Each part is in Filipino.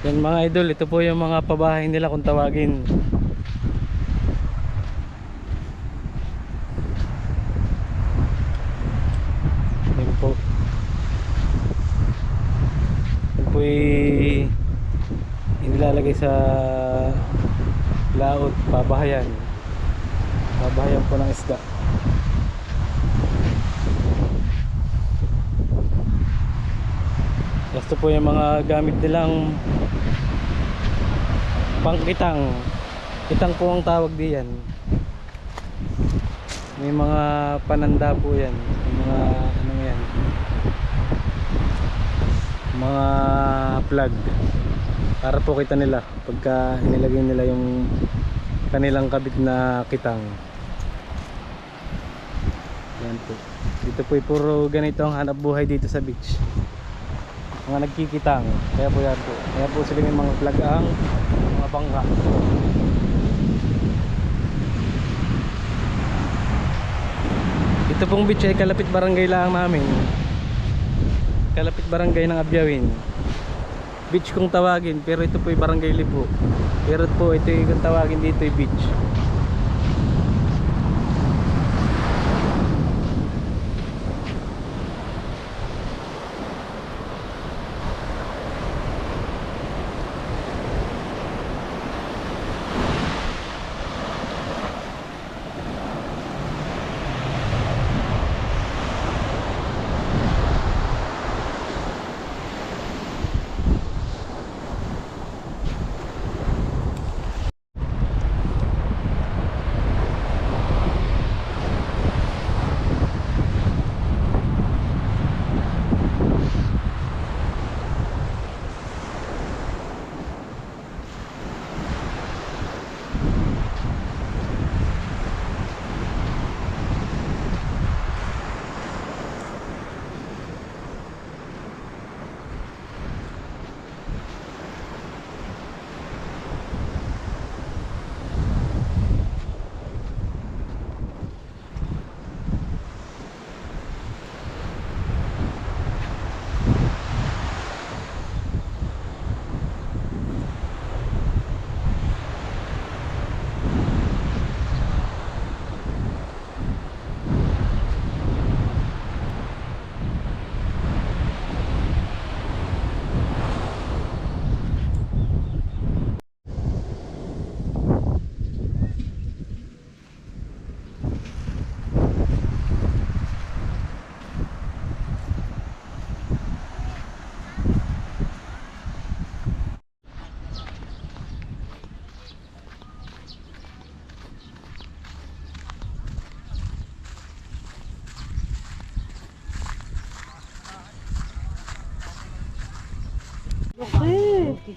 Yan mga idol, ito po yung mga pabahay nila kung tawagin. Yan po. Yan po ay inilalagay sa laot, pabahayan. Pabahayan po ng isda. Gusto po yung mga gamit nilang pangkitang. Kitang po ang tawag diyan. May mga pananda po yan. Mga ano yan. Mga plug. Para po kita nila pagka inilagay nila yung kanilang kabit na kitang. Yan po. Dito po puro ganito ang hanap buhay dito sa beach mga nagkikitang. Kaya po yan po. Kaya po sila may mga flag ang mga bangka. Ito pong beach ay kalapit barangay lang namin kalapit barangay ng Abyawin. Beach kung tawagin pero ito po ay barangay Lipo pero po ito yung tawagin dito ay beach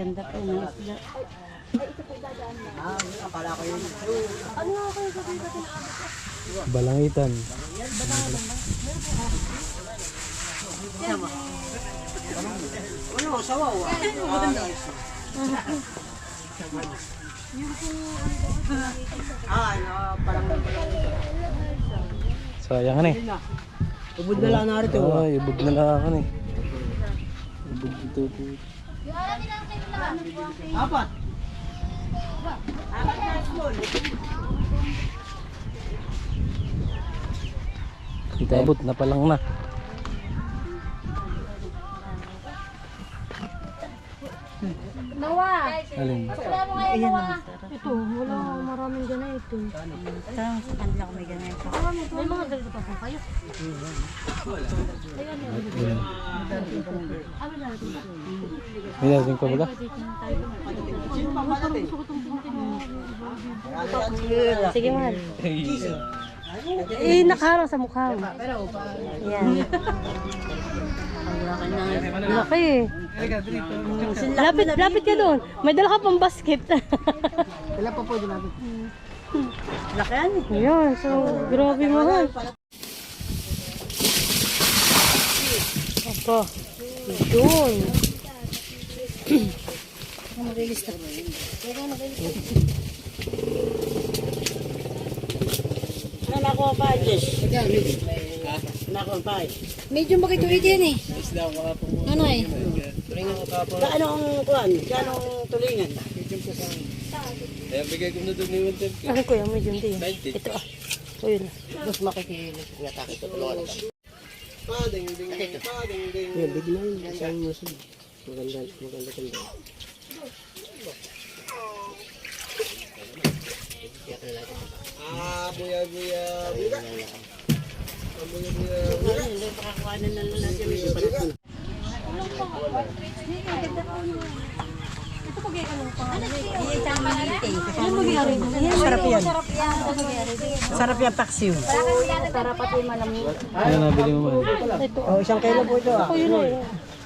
Ganda po ng isda. Balangitan. Sayang kan eh. Ubod na lang narito. Ay, ibog na lang kan eh. Apat. Itabot na palang na. Alin? Ito, wala maraming ganito. Saan sa kanila kung may ganito? May mga ganito pa po kayo. May natin ko baga? Sige, mahal. Eh, nakaharang sa mukha mo. Yan. Ang laki na. Eh. Lapit, lapit ka doon. May dala ka pang basket. Kailan pa pwede natin? Laki yan. Yan, so grabe mahal. Apa, doon. Nako pa, Jess. Nako pa. Medyo bakit ulit yan eh. Ano eh? Gaano ang kuhan? Gaano ang tulingan? Ano ko yan, medyo hindi yan. Ito ah. O yun. Mas makikilig nga takit sa tulungan. Pading ding ding pading ding. Yeah, big na yun. Isang musul. Maganda, maganda kanda. Ah, buya buya. Buya. Buya buya. Buya. Hindi pa kakawanan na lang natin yung panahon. Sarap yan. Sarap yan taksiw. Ano nabili mo man? Oh, isang kilo po ito ah. Ako yun eh.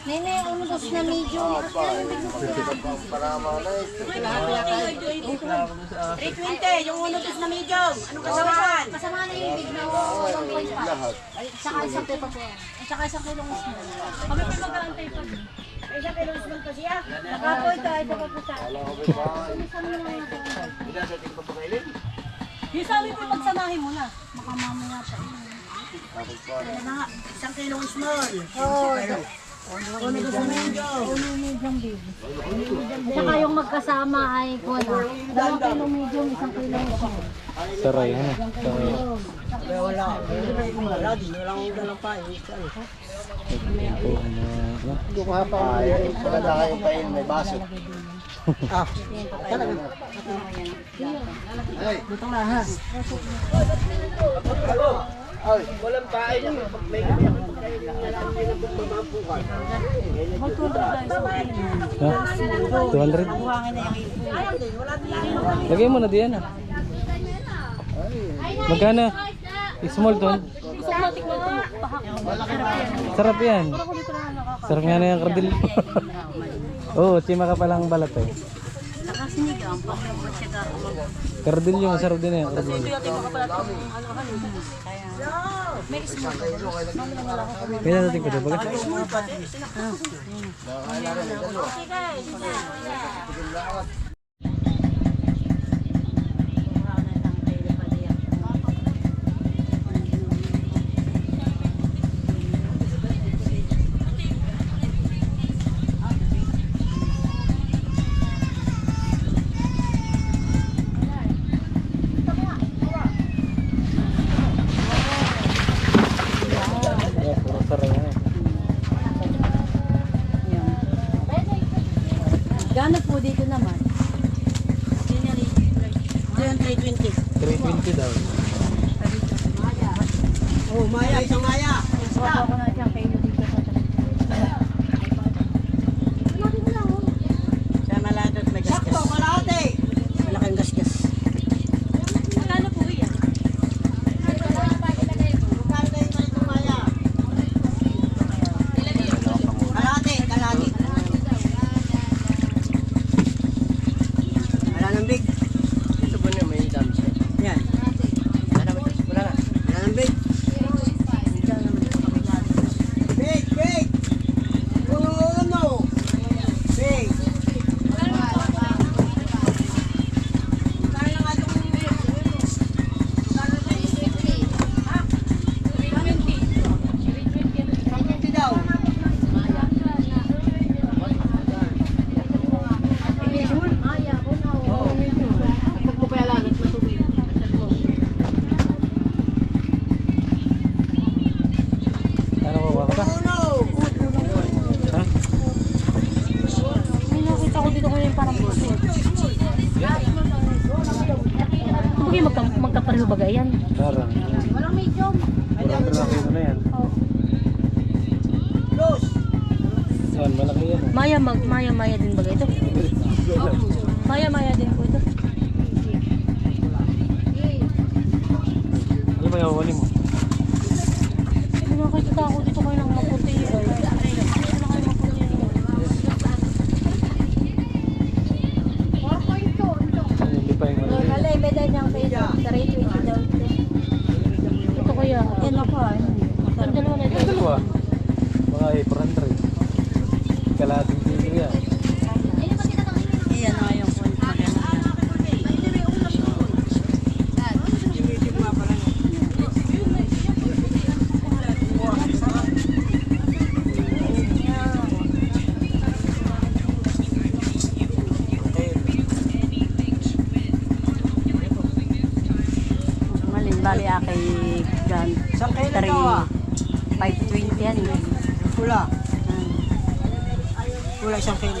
Nene, unubos na medium. 320, yung unod is na medium. Anong kasamahan? Kasama na yung big na 1.5. Ay, Saka isang pepa po. At saka isang kilong small. Kami pa mag-aantay pa. Isang kilo naman to siya. Nakapo ito, ito pa po sa. Yung sabi ko pagsamahin mo na. Baka mamaya pa. Isang kilong small. Oo. Saka yung magkasama ay kuha na. Dalawang kilong medium, isang kilong small. Saray, ano? Saray. Wala. Wala din. Walang dalang pa. eh. Ano, ano? Hindi ko hapa. Talaga kayo kayo may baso. ah, talaga. Ay, dito na ha. Ay, walang pain yun. May kami ako kayo nalaman din ang pagmamapukan. Ha? 200? Lagay mo na diyan ah. Magkano? Small to? Sarap yan. Sarap nga na yung kardil. Oo, chima ka palang balat eh. Nakasinigang, pag yung matyaga. Kardil yung sarap din eh. Kardil. May small. Kaya natin ko diba? Yeah, magkapareho ba yan? Parang. Walang medium. Parang malaki na yan. Close. Yan, malaki yan. Maya, mag, maya, maya din ba ito? Maya, maya din po ito. Ano ba yung kunin mo? May nakita ako isang kilo.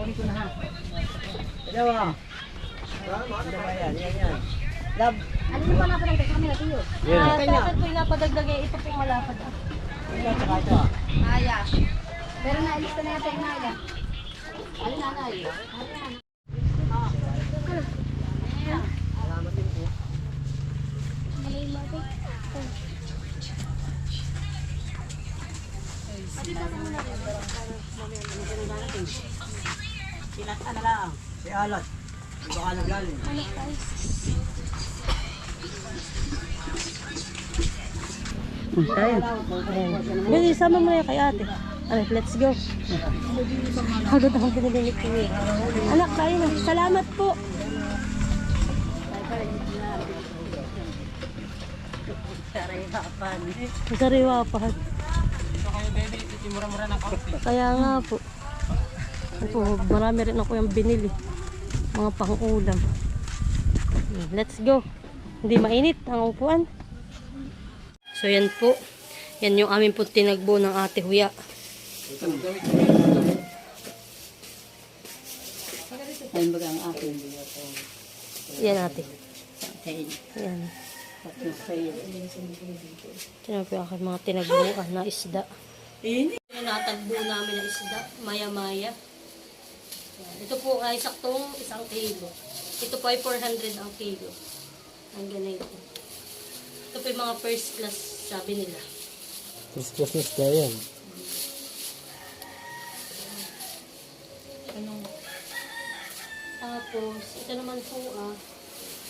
Dalawa. Dalawa yan, yan yan. Lab. Ano yung palapad ang camera tiyo? Yan. Ah, dapat po yung napadagdag eh. Ito po yung malapad. ah. Ito, tsaka ito ah. Naya. Pero naalis ko na yata yung Naya. Alin na Naya? Silat ano lang. Si Alat. Di ba ka naglalim? Yan, isama mo na yan kay ate. Alright, let's go. Agad akong pinagamit ko eh. Anak, tayo na. Salamat po. Ang Sariwa pa. Kaya nga po. Ito, marami rin ako yung binili. Mga pang-ulam. Let's go. Hindi mainit ang upuan. So yan po. Yan yung aming po tinagbo ng ate Huya. Yan ate. Yan. Yan po aking mga tinagbuan na isda. Tinatagbo namin na isda. Maya-maya. Yan. Ito po ay saktong isang kilo. Ito po ay 400 ang kilo. Ang ganito. Ito po yung mga first class sabi nila. Christmas na isda yan. Ano? Tapos, ito naman po ah,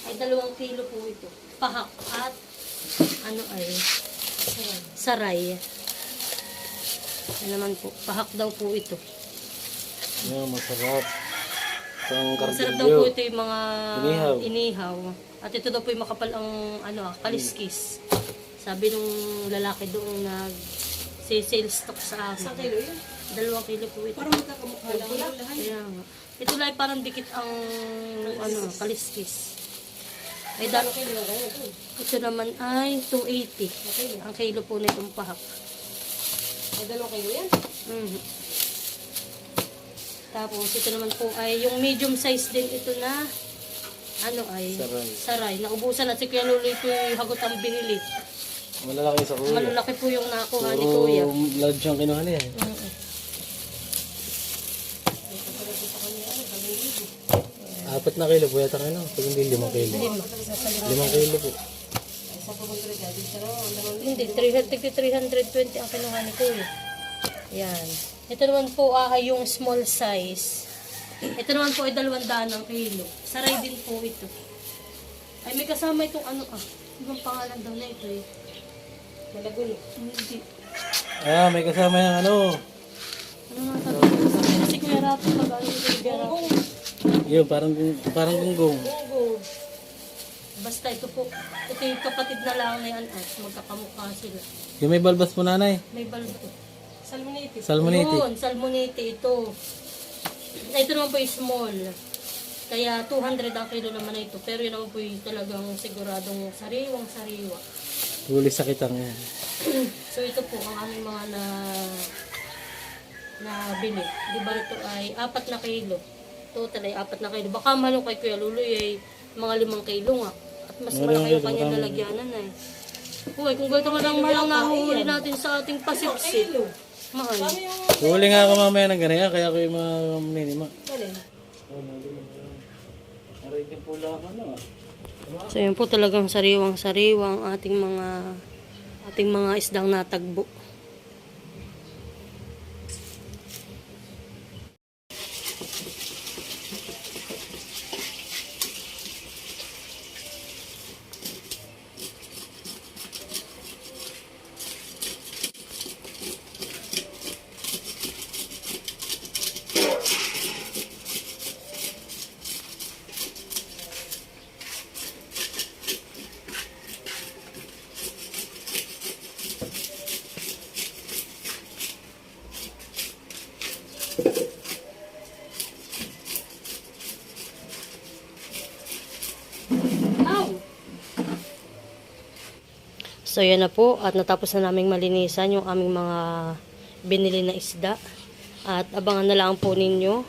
ay dalawang kilo po ito. Pahak at ano ay saray. Ano naman po, pahak daw po ito. Yan, masarap. Pang Masarap daw po ito yung mga Inihaw. inihaw. At ito daw po yung makapal ang ano, ah, kaliskis. Sabi nung lalaki doon nag sales stock sa akin. Sa kilo yun? Dalawang kilo po ito. Parang magkakamukha lang. Kaya nga. Ito lang parang dikit ang ano, kaliskis. Ay, dalo kilo Ito naman ay 280. Ang kilo po na itong pahak. Ay, dalawang kilo yan? Mhm. Tapos, ito naman po ay yung medium size din ito na ano ay Saray. saray. Naubusan na si Kuya Luloy ko yung hagot ang binili. Malalaki sa kuya. Malalaki po yung nakuha ni Puro Kuya. large yung kinuha niya. eh. Mm-mm. Apat na kilo po yata kayo. Pag hindi limang kilo. Limang kilo po. Hindi, 300, 320 ang kinuha ni Kuya. Yan. Ito naman po ah, ay yung small size. Ito naman po ay dalawang daan ang kilo. Saray din po ito. Ay, may kasama itong ano ah. Ibang pangalan daw na ito eh. Malagulo. Hindi. Ah, may kasama yung ano. Ano nga sabi ko? Sabi na si Kuya Rapo pag ano yung Kuya Rapo. Yun, parang, parang gunggong. Bongo. Basta ito po. Ito yung kapatid na lang na yan at magkakamukha sila. Yung may balbas po nanay. May balbo. Salmonite. Salmonite. Yun, salmonite ito. Ito naman po yung small. Kaya 200 ang kilo naman na ito. Pero yun naman po yung talagang siguradong sariwang sariwa. Huli sa kitang yan. So ito po ang aming mga na na bili. Di ba ito ay apat na kilo. Total ay apat na kilo. Baka malo kay Kuya Luloy ay mga limang kilo nga. At mas malaki yung kanyang lalagyanan ay. Uy, kung ganito man lang malang nahuhuli natin sa ating pasipsip. Mahal. Huli nga ako mamaya ng ganyan, kaya ko yung mga minima. So yun po talagang sariwang sariwang ating mga ating mga isdang natagbo. So yan na po at natapos na naming malinisan yung aming mga binili na isda. At abangan na lang po ninyo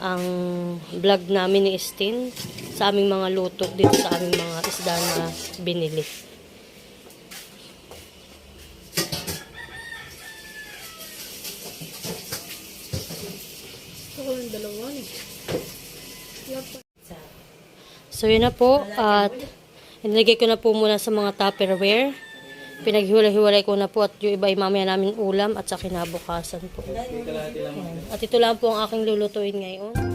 ang vlog namin ni Estin sa aming mga luto dito sa aming mga isda na binili. So yun na po at inilagay ko na po muna sa mga tupperware. Pinaghiwalay-hiwalay ko na po at yung iba ay mamaya namin ulam at sa kinabukasan po. At ito lang po ang aking lulutuin ngayon.